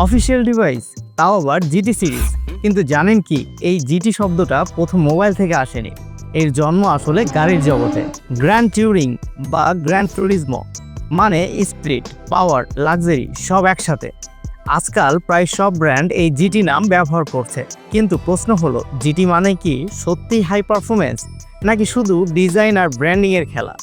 Official device, তাও আবার GT series. কিন্তু জানেন কি, এই জিটি শব্দটা প্রথম মোবাইল থেকে আসেনি। এর জন্ম আসলে গাড়ির জগতে, গ্র্যান্ড টিউরিং বা গ্র্যান্ড ট্যুরিজমো মানে স্পিরিট, পাওয়ার, লাক্সারি, সব একসাথে। আজকাল প্রায় সব ব্র্যান্ড এই জিটি নাম ব্যবহার করছে। কিন্তু প্রশ্ন হলো, জিটি মানে কি সত্যি হাই পারফরমেন্স নাকি শুধু ডিজাইন আর ব্র্যান্ডিংয়ের খেলা?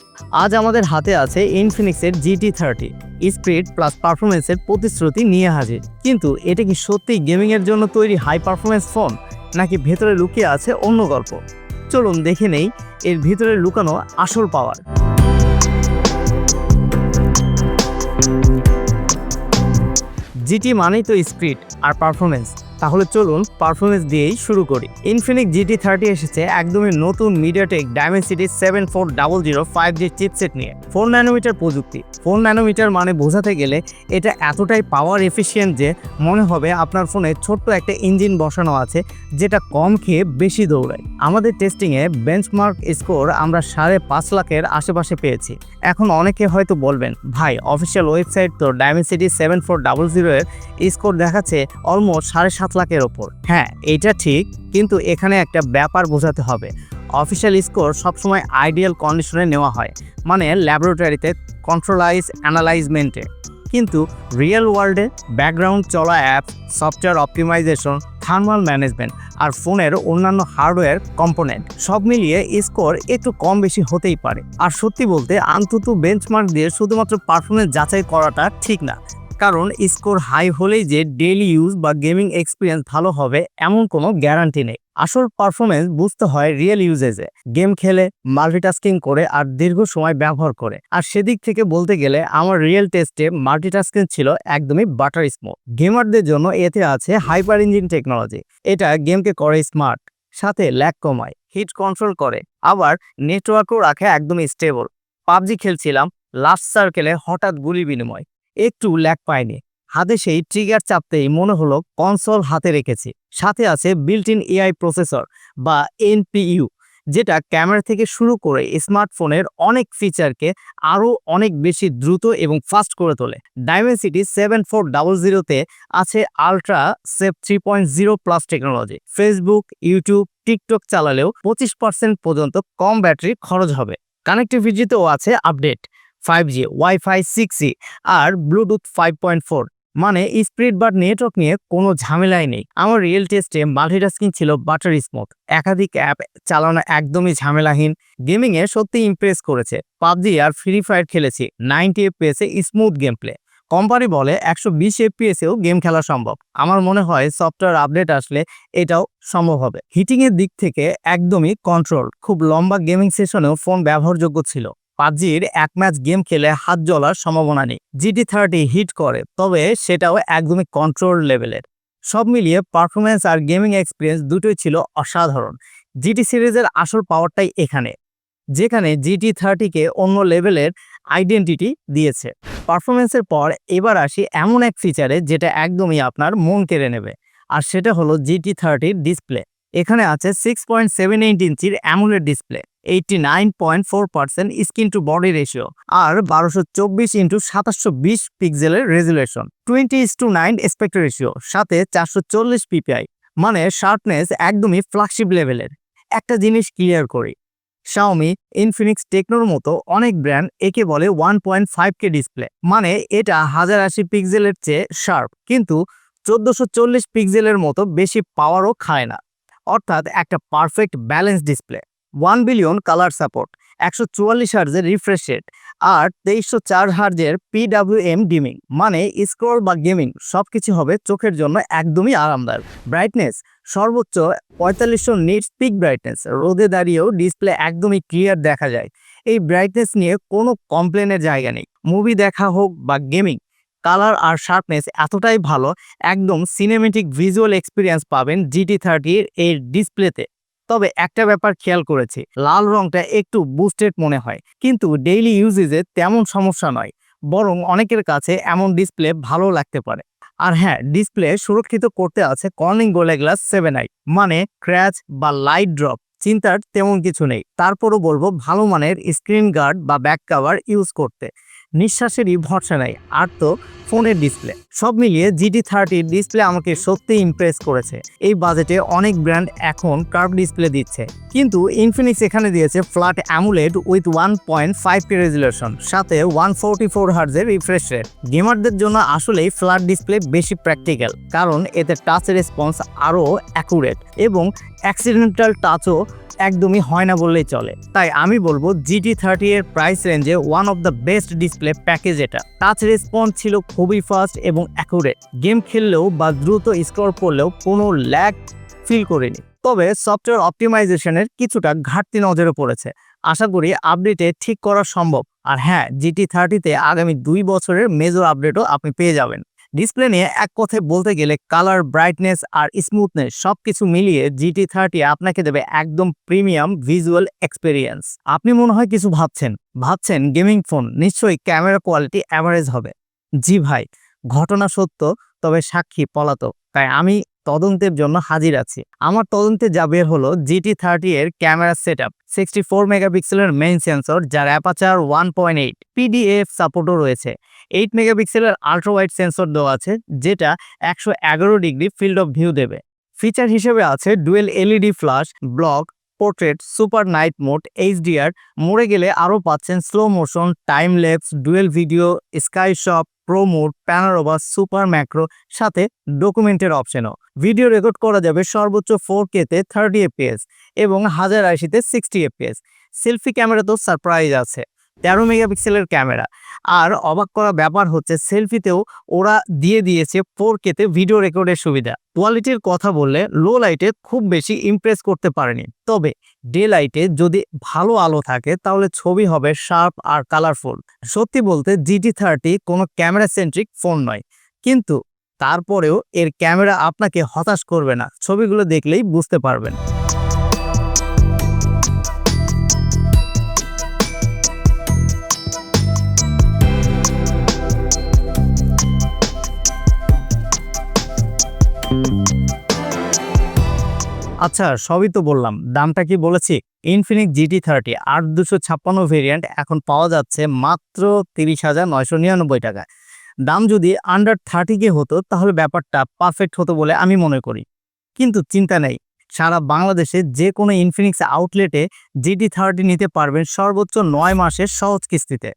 আজ আমাদের হাতে আছে ইনফিনিক্সের জিটি থার্টি স্পিড প্লাস পারফরমেন্সের প্রতিশ্রুতি নিয়ে হাজির। কিন্তু এটা কি সত্যি গেমিংয়ের জন্য তৈরি হাই পারফরমেন্স ফোন নাকি ভেতরে লুকিয়ে আছে অন্য গল্প? চলুন দেখে নেই এর ভিতরে লুকানো আসল পাওয়ার জিটি মানেই তো স্পিড আর পারফরমেন্স তাহলে চলুন পারফরমেন্স দিয়েই শুরু করি। ইনফিনিক্স জিটি থার্টি এসেছে একদমই নতুন MediaTek Dimensity seven four double zero five G chipset নিয়ে। ফোর ন্যানোমিটার প্রযুক্তি। ফোর ন্যানোমিটার মানে বোঝাতে গেলে এটা এতটাই পাওয়ার এফিসিয়েন্ট যে মনে হবে আপনার ফোনে ছোট্ট একটা ইঞ্জিন বসানো আছে, যেটা কম খেয়ে বেশি দৌড়ায়। আমাদের টেস্টিংয়ে বেঞ্চমার্ক স্কোর আমরা সাড়ে পাঁচ লাখের আশেপাশে পেয়েছি। এখন অনেকে হয়তো বলবেন, ভাই অফিসিয়াল ওয়েবসাইট তো Dimensity seven four double zero এর স্কোর দেখাচ্ছে অলমোস্ট সাড়ে সাত লাখের ওপর। হ্যাঁ এটা ঠিক, কিন্তু এখানে একটা ব্যাপার বোঝাতে হবে। অফিসিয়াল স্কোর সবসময় আইডিয়াল কন্ডিশনে নেওয়া হয় মানে ল্যাবরেটরিতে কন্ট্রোলাইজ অ্যানালাইজমেন্টে কিন্তু রিয়েল ওয়ার্ল্ডে ব্যাকগ্রাউন্ড চলা app software optimisation thermal management আর ফোনের অন্যান্য হার্ডওয়্যার কম্পোনেন্ট সব মিলিয়ে স্কোর একটু কম বেশি হতেই পারে। আর সত্যি বলতে আন্তত বেঞ্চমার্ক দিয়ে শুধুমাত্র পারফরমেন্স যাচাই করাটা ঠিক না। কারণ স্কোর হাই হলেই যে ডেইলি ইউজ বা গেমিং এক্সপিরিয়েন্স ভালো হবে, এমন কোনো গ্যারান্টি নেই। আসল পারফরমেন্স বুঝতে হয় রিয়েল ইউজেজে। গেম খেলে, মাল্টিটাস্কিং করে আর দীর্ঘ সময় ব্যবহার করে। আর সেদিক থেকে বলতে গেলে আমার রিয়েল টেস্টে মাল্টিটাস্কিং ছিল একদমই বাটার স্মুথ গেমারদের জন্য এতে আছে হাইপার ইঞ্জিন টেকনোলজি। এটা গেমকে করে স্মার্ট, সাথে ল্যাক কমায়, হিট কন্ট্রোল করে, আবার নেটওয়ার্কও রাখে একদমই স্টেবল। পাবজি খেলছিলাম, লাস্ট সার্কেলে হঠাৎ গুলি বিনিময় একটু ল্যাক পায়নি হাতে সেই ট্রিগার চাপতেই মনে হলো কনসোল হাতে রেখেছি। সাথে আছে বিল্ট ইন এআই প্রসেসর বা এনপিইউ যেটা ক্যামেরা থেকে শুরু করে স্মার্টফোনের অনেক ফিচারকে আরও অনেক বেশি দ্রুত এবং ফাস্ট করে তোলে। ডাইমেনসিটি সেভেন ফোর ডাবল জিরোতে আছে ultra save three point zero plus technology Facebook YouTube TikTok চালালেও পঁচিশ পার্সেন্ট পর্যন্ত কম ব্যাটারি খরচ হবে। কানেক্টিভিটিতেও আছে update five G wifi six আর ব্লুটুথ ফাইভ পয়েন্ট ফোর মানে স্পিড বা নেটওয়ার্ক নিয়ে কোনো ঝামেলাই নেই। আমার রিয়েল টেস্টে মাল্টিটাস্কিং ছিল বাটার স্মুথ একাধিক অ্যাপ চালানো একদমই ঝামেলাহীন। গেমিংয়ে সত্যি ইমপ্রেস করেছে। পাবজি আর ফ্রি ফায়ার খেলেছি। নাইনটি এফপিএসে স্মুথ গেম প্লে কোম্পানি বলে একশো বিশ এফপিএসেও গেম খেলা সম্ভব। আমার মনে হয় সফটওয়্যার আপডেট আসলে এটাও সম্ভব হবে। হিটিংয়ের দিক থেকে একদমই কন্ট্রোল খুব লম্বা গেমিং সেশনেও ফোন ব্যবহারযোগ্য ছিল। পাবজির এক ম্যাচ গেম খেলে হাত জ্বলার সম্ভাবনা নেই। জিটি থার্টি হিট করে, তবে সেটাও একদমই কন্ট্রোল লেভেলের সব মিলিয়ে পারফরমেন্স আর গেমিং এক্সপিরিয়েন্স দুটোই ছিল অসাধারণ। জিটি সিরিজের আসল পাওয়ারটাই এখানে, যেখানে জিটি থার্টিকে অন্য লেভেলের আইডেন্টিটি দিয়েছে। পারফরমেন্সের পর এবার আসি এমন এক ফিচারে যেটা একদমই আপনার মন কেড়ে নেবে, আর সেটা হলো জিটি থার্টির ডিসপ্লে এখানে আছে সিক্স পয়েন্ট সেভেন এইট ইঞ্চির AMOLED display eighty nine point four percent screen to body ratio আর বারোশো চব্বিশ ইন্টু সাতাশশো বিশ পিক্সেলের resolution twenty is to nine aspect ratio সাথে চারশো চল্লিশ পিপিআই মানে শার্পনেস একদমই ফ্ল্যাগশিপ লেভেলের একটা জিনিস ক্লিয়ার করি শাওমি ইনফিনিক্স টেকনোর মতো অনেক ব্র্যান্ড একে বলে one point five K display মানে এটা হাজার আশি পিক্সেলের চেয়ে শার্প কিন্তু চোদ্দোশো চল্লিশ পিক্সেলের মতো বেশি পাওয়ারও খায় না। অর্থাৎ একটা perfect balance display one billion colour support একশো চুয়াল্লিশ হার্জের রিফ্রেশ রেট আর তেইশশো চার হার্জের পিডাব্লিউএম ডিমিং মানে স্ক্রল বা গেমিং সব কিছু হবে চোখের জন্য একদমই আরামদায়ক। ব্রাইটনেস সর্বোচ্চ পঁয়তাল্লিশশো নিট পিক ব্রাইটনেস রোদে দাঁড়িয়েও ডিসপ্লে একদমই ক্লিয়ার দেখা যায়। এই ব্রাইটনেস নিয়ে কোনো কমপ্লেনের জায়গা নেই। মুভি দেখা হোক বা গেমিং কালার আর শার্পনেস এতটাই ভালো, একদম সিনেমেটিক ভিজুয়াল এক্সপিরিয়েন্স পাবেন জিটি থার্টির এই ডিসপ্লেতে তবে একটা ব্যাপার খেয়াল করেছি, লাল রংটা একটু বুস্টেড মনে হয়, কিন্তু ডেইলি ইউজেজে তেমন সমস্যা নয়, বরং অনেকের কাছে এমন ডিসপ্লে ভালো লাগতে পারে। আর হ্যাঁ ডিসপ্লে সুরক্ষিত করতে আছে Corning Gorilla glass seven i মানে ক্র্যাচ বা লাইট ড্রপ চিন্তার তেমন কিছু নেই। তারপরও বলব ভালো মানের স্ক্রিন গার্ড বা ব্যাক কাভার ইউজ করতে। নিঃশ্বাসেরই ভরসা নাই, আর তো ফোনের ডিসপ্লে সব মিলিয়ে জিটি থার্টির ডিসপ্লে আমাকে সত্যি ইমপ্রেস করেছে। এই বাজেটে অনেক ব্র্যান্ড এখন কার্ভ ডিসপ্লে দিচ্ছে। কিন্তু ইনফিনিক্স এখানে দিয়েছে flat AMOLED with one point five K resolution সাথে ওয়ান ফোরটি ফোর হার্জের রিফ্রেশ রেট গেমারদের জন্য আসলেই ফ্ল্যাট ডিসপ্লে বেশি প্র্যাকটিক্যাল কারণ এতে টাচ রেসপন্স আরও অ্যাকুরেট এবং অ্যাক্সিডেন্টাল টাচও একদমই হয় না বললেই চলে। তাই আমি বলব জিটি থার্টি এর প্রাইস রেঞ্জে one of the best display package এটা। টাচ রেসপন্স ছিল খুবই ফাস্ট এবং অ্যাকুরেট গেম খেললেও বা দ্রুত স্ক্রল করলেও কোনো ল্যাগ ফিল করিনি। তবে সফটওয়্যার অপটিমাইজেশনের কিছুটা ঘাটতি নজরে পড়েছে। আশা করি আপডেটে ঠিক করা সম্ভব। আর হ্যাঁ জিটি থার্টিতে আগামী দুই বছরের মেজর আপডেটও আপনি পেয়ে যাবেন। ডিসপ্লে নিয়ে এক কথায় বলতে গেলে কালার ব্রাইটনেস আর স্মুথনেস সব কিছু মিলিয়ে জিটি থার্টি আপনাকে দেবে একদম প্রিমিয়াম ভিজুয়াল এক্সপিরিয়েন্স আপনি মনে হয় কিছু ভাবছেন ভাবছেন গেমিং ফোন নিশ্চয়ই ক্যামেরা কোয়ালিটি অ্যাভারেজ হবে। জি ভাই, ঘটনা সত্য, তবে সাক্ষী পলাতক। তাই আমি তদন্তের জন্য হাজির আছি। আমার তদন্তে যা বের হলো জিটি থার্টি এর camera set up sixty four মেগাপিক্সেলের মেইন সেন্সর যার aperture one point eight PDF সাপোর্টও রয়েছে। এইট মেগাপিক্সেলের আল্ট্রা ওয়াইড সেন্সর দেওয়া আছে, যেটা একশো এগারো ডিগ্রি ফিল্ড অফ ভিউ দেবে। ফিচার হিসেবে আছে dual LED flash block portrait super night mode HDR মরে গেলে আরও পাচ্ছেন slow motion time lapse dual video sky shop pro mode panorama super macro সাথে ডকুমেন্টের অপশনও ভিডিও রেকর্ড করা যাবে সর্বোচ্চ ফোর কেতে থার্টি এফপিএস এবং হাজার আশিতে সিক্সটি এফপিএস সেলফি ক্যামেরা তো সারপ্রাইজ আছে। তেরো মেগাপিক্সেলের ক্যামেরা। আর অবাক করা ব্যাপার হচ্ছে, সেলফিতেও ওরা দিয়ে দিয়েছে ফোর কেতে ভিডিও রেকর্ডের সুবিধা। কোয়ালিটির কথা বললে, লো লাইটে খুব বেশি ইমপ্রেস করতে পারেনি। তবে, ডে লাইটে যদি ভালো আলো থাকে, তাহলে ছবি হবে শার্প আর কালারফুল। সত্যি বলতে জিটি থার্টি কোনো ক্যামেরা সেন্ট্রিক ফোন নয়। কিন্তু, তারপরেও এর ক্যামেরা আপনাকে হতাশ করবে না। ছবিগুলো দেখলেই বুঝতে পারবেন। আচ্ছা সবই তো বললাম। দামটা কি বলেছি? ইনফিনিক্স জিটি থার্টি আট দুশো ছাপ্পান্ন ভেরিয়েন্ট এখন পাওয়া যাচ্ছে মাত্র তিরিশ হাজার নয়শো নিরানব্বই টাকায়। দাম যদি আন্ডার থার্টি কে হতো, তাহলে ব্যাপারটা পারফেক্ট হতো বলে আমি মনে করি। কিন্তু চিন্তা নেই, সারা বাংলাদেশে যে কোনো ইনফিনিক্স আউটলেটে জিটি থার্টি নিতে পারবেন সর্বোচ্চ নয় মাসের সহজ কিস্তিতে।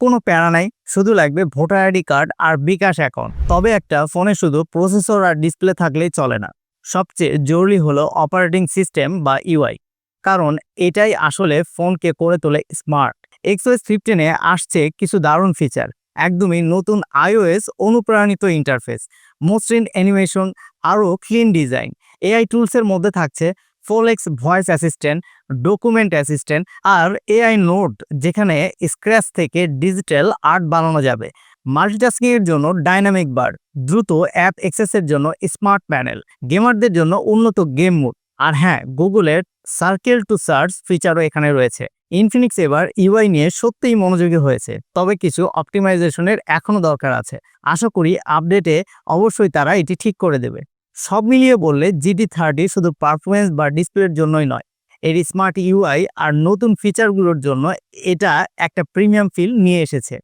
কোনো প্যারা নাই, শুধু লাগবে ভোটার আইডি কার্ড আর বিকাশ অ্যাকাউন্ট। তবে একটা ফোনে শুধু প্রসেসর আর ডিসপ্লে থাকলেই চলে না। সবচেয়ে জরুরি হলো অপারেটিং সিস্টেম বা ইউআই কারণ এটাই আসলে ফোনকে করে তোলে স্মার্ট এক্সওএস ফিফটিনে আসছে কিছু দারুণ ফিচার একদমই নতুন আইওএস অনুপ্রাণিত ইন্টারফেস মসৃণ অ্যানিমেশন আরও ক্লিন ডিজাইন এআই টুলসের মধ্যে থাকছে ফোলেক্স ভয়েস অ্যাসিস্ট্যান্ট ডকুমেন্ট অ্যাসিস্ট্যান্ট আর এআই নোট যেখানে স্ক্র্যাচ থেকে ডিজিটাল আর্ট বানানো যাবে। মাল্টিটাস্কিং এর জন্য ডাইনামিক বার, দ্রুত অ্যাপ অ্যাক্সেসের জন্য স্মার্ট প্যানেল, গেমারদের জন্য উন্নত গেম মুড, আর হ্যাঁ গুগলের সার্কেল টু সার্চ ফিচারও এখানে রয়েছে। ইনফিনিক্স এবার ইউআই নিয়ে সত্যিই মনোযোগী হয়েছে, তবে কিছু অপটিমাইজেশনের এখনও দরকার আছে। আশা করি আপডেটে অবশ্যই তারা এটি ঠিক করে দেবে। সব মিলিয়ে বললে জিডি থার্টি শুধু পারফরমেন্স বা ডিসপ্লের জন্যই নয়, এর স্মার্ট ইউআই আর নতুন ফিচারগুলোর জন্য এটা একটা প্রিমিয়াম ফিল নিয়ে এসেছে।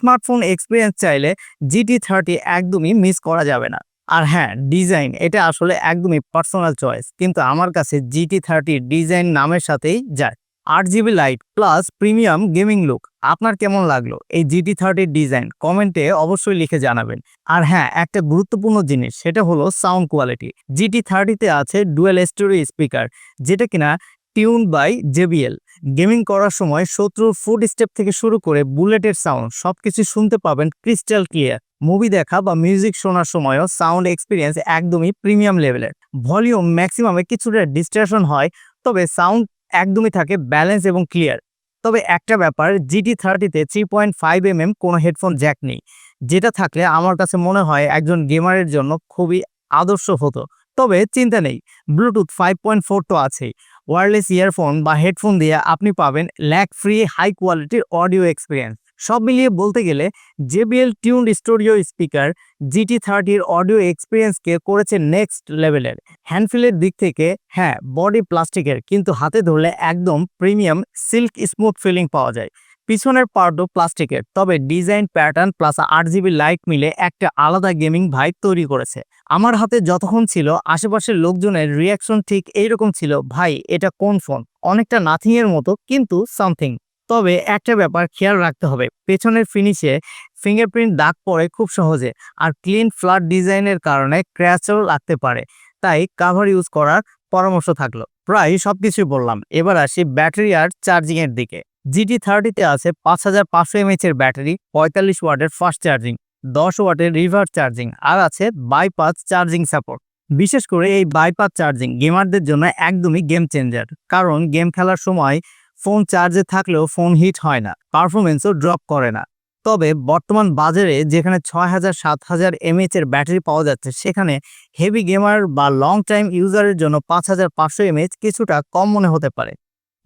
স্মার্টফোন এক্সপিরিয়েন্স চাইলে জিটি থার্টি একদমই মিস করা যাবে না। আর হ্যাঁ ডিজাইন এটা আসলে একদমই পার্সোনাল চয়েস কিন্তু আমার কাছে জিটি থার্টি ডিজাইন নামের সাথেই যায়। আট GB light plus premium gaming look আপনার কেমন লাগল এই জিটি থার্টির ডিজাইন কমেন্টে অবশ্যই লিখে জানাবেন। আর হ্যাঁ একটা গুরুত্বপূর্ণ জিনিস, সেটা হলো সাউন্ড কোয়ালিটি জিটি থার্টিতে আছে ডুয়েল স্টোরি স্পিকার যেটা কিনা টিউন বাই জেবিএল গেমিং করার সময় শত্রুর ফুড স্টেপ থেকে শুরু করে বুলেটের সাউন্ড সবকিছু শুনতে পাবেন ক্রিস্টাল ক্লিয়ার মুভি দেখা বা মিউজিক শোনার সময়ও সাউন্ড এক্সপিরিয়েন্স একদমই প্রিমিয়াম লেভেলের ভলিউম ম্যাক্সিমামে কিছুটা ডিস্ট্রাকশন হয়, তবে সাউন্ড একদমই থাকে ব্যালেন্স এবং ক্লিয়ার তবে একটা ব্যাপার GT থার্টিতে three point five M M কোনো হেডফোন জ্যাক নেই। যেটা থাকলে আমার কাছে মনে হয় একজন গেমারের জন্য খুবই আদর্শ হতো। তবে চিন্তা নেই ব্লুটুথ ফাইভ পয়েন্ট ফোর তো আছেই। ওয়্যারলেস ইয়ারফোন বা হেডফোন দিয়ে আপনি পাবেন ল্যাক ফ্রি হাই কোয়ালিটির অডিও এক্সপিরিয়েন্স সব মিলিয়ে বলতে গেলে JBL tune studio speaker GT থার্টির audio এক্সপিরিয়েন্সকে করেছে নেক্সট লেভেলের হ্যান্ডফিলের দিক থেকে হ্যাঁ বডি প্লাস্টিকের কিন্তু হাতে ধরলে একদম প্রিমিয়াম সিল্ক স্মুথ ফিলিং পাওয়া যায়। পিছনের পার্টও প্লাস্টিকের, তবে ডিজাইন প্যাটার্ন প্লাস আট জিবি লাইট মিলে একটা আলাদা গেমিং ভাইব তৈরি করেছে। আমার হাতে যতক্ষণ ছিল, আশেপাশের লোকজনের রিয়াকশন ঠিক এইরকম ছিল, ভাই, এটা কোন ফোন? অনেকটা নাথিং এর মতো, কিন্তু সামথিং তবে একটা ব্যাপার খেয়াল রাখতে হবে, পেছনের ফিনিশে ফিঙ্গারপ্রিন্ট দাগ পড়ে খুব সহজে, আর ক্লিন ফ্ল্যাট ডিজাইনের কারণে ক্র্যাচও লাগতে পারে, তাই কাভার ইউজ করার পরামর্শ থাকল। প্রায় সবকিছুই বললাম, এবার আসি ব্যাটারি আর চার্জিংয়ের দিকে। জিটি থার্টিতে আছে পাঁচ হাজার পাঁচশো এমএচ এর ব্যাটারি, পঁয়তাল্লিশ ওয়াটের ফাস্ট চার্জিং দশ ওয়াটের রিভার্স চার্জিং আর আছে বাইপাস চার্জিং সাপোর্ট বিশেষ করে এই বাইপাস চার্জিং গেমারদের জন্য একদমই গেম চেঞ্জার কারণ গেম খেলার সময় ফোন চার্জে থাকলেও ফোন হিট হয় না পারফরমেন্সও ড্রপ করে না। তবে বর্তমান বাজারে যেখানে ছয় হাজার সাত হাজার এমএচ এর ব্যাটারি পাওয়া যাচ্ছে, সেখানে হেভি গেমার বা লং টাইম ইউজারের জন্য পাঁচ হাজার পাঁচশো এমএচ কিছুটা কম মনে হতে পারে।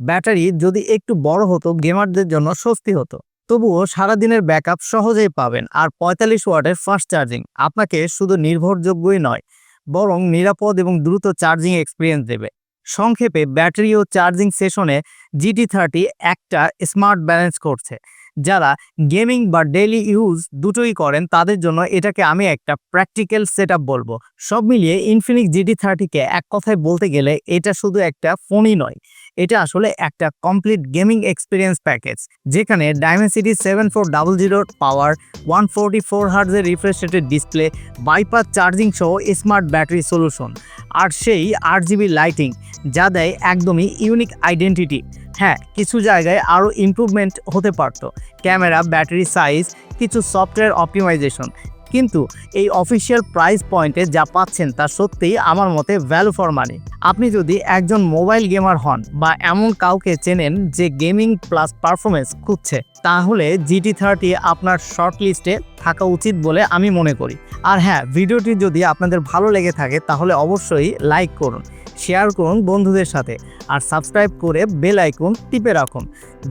ব্যাটারি যদি একটু বড় হতো, গেমারদের জন্য স্বস্তি হতো। তবুও সারাদিনের ব্যাকআপ সহজেই পাবেন আর পঁয়তাল্লিশ ওয়াটের ফাস্ট চার্জিং। আপনাকে শুধু নির্ভরযোগ্যই নয়, বরং নিরাপদ এবং দ্রুত চার্জিং এক্সপিরিয়েন্স দেবে। সংক্ষেপে, ব্যাটারি ও চার্জিং সেশনে জিটি থার্টি একটা স্মার্ট ব্যালেন্স করছে। যারা গেমিং বা ডেইলি ইউজ দুটোই করেন, তাদের জন্য এটাকে আমি একটা প্র্যাকটিক্যাল সেট বলব। সব মিলিয়ে ইনফিনিক্স জিটি থার্টিকে এক কথায় বলতে গেলে এটা শুধু একটা ফোনই নয় এটা আসলে একটা কমপ্লিট গেমিং এক্সপিরিয়েন্স প্যাকেজ যেখানে ডায়মেন্সিটি সেভেন ফোর ডাবল জিরোর পাওয়ার ওয়ান ফোরটি ফোর হার্জের রিফ্রেশ রেটের ডিসপ্লে বাইপাস চার্জিং সহ স্মার্ট ব্যাটারি সলিউশন আর সেই আট জিবি লাইটিং যা দেয় একদমই ইউনিক আইডেন্টিটি হ্যাঁ কিছু জায়গায় আরও ইমপ্রুভমেন্ট হতে পারতো। ক্যামেরা ব্যাটারি সাইজ কিছু সফটওয়্যার অপটিমাইজেশন কিন্তু এই অফিসিয়াল প্রাইস পয়েন্টে যা পাচ্ছেন তা সত্যিই আমার মতে ভ্যালু ফর মানি আপনি যদি একজন মোবাইল গেমার হন বা এমন কাউকে চেনেন যে গেমিং প্লাস পারফরমেন্স খুঁজছে, তাহলে জিটি থার্টি আপনার শর্ট লিস্টে থাকা উচিত বলে আমি মনে করি। আর হ্যাঁ ভিডিওটি যদি আপনাদের ভালো লেগে থাকে, তাহলে অবশ্যই লাইক করুন। শেয়ার করুন বন্ধুদের সাথে আর সাবস্ক্রাইব করে বেল আইকন টিপে রাখুন,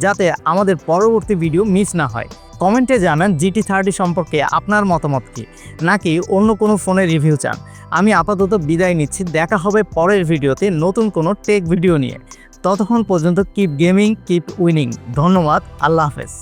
যাতে আমাদের পরবর্তী ভিডিও মিস না হয়। কমেন্টে জানান জিটি থার্টি সম্পর্কে আপনার মতামত কি, নাকি অন্য কোনো ফোনের রিভিউ চান। আমি আপাতত বিদায় নিচ্ছি, দেখা হবে পরের ভিডিওতে নতুন কোনো টেক ভিডিও নিয়ে। ততক্ষণ পর্যন্ত কিপ গেমিং কিপ উইনিং ধন্যবাদ, আল্লাহ হাফেজ।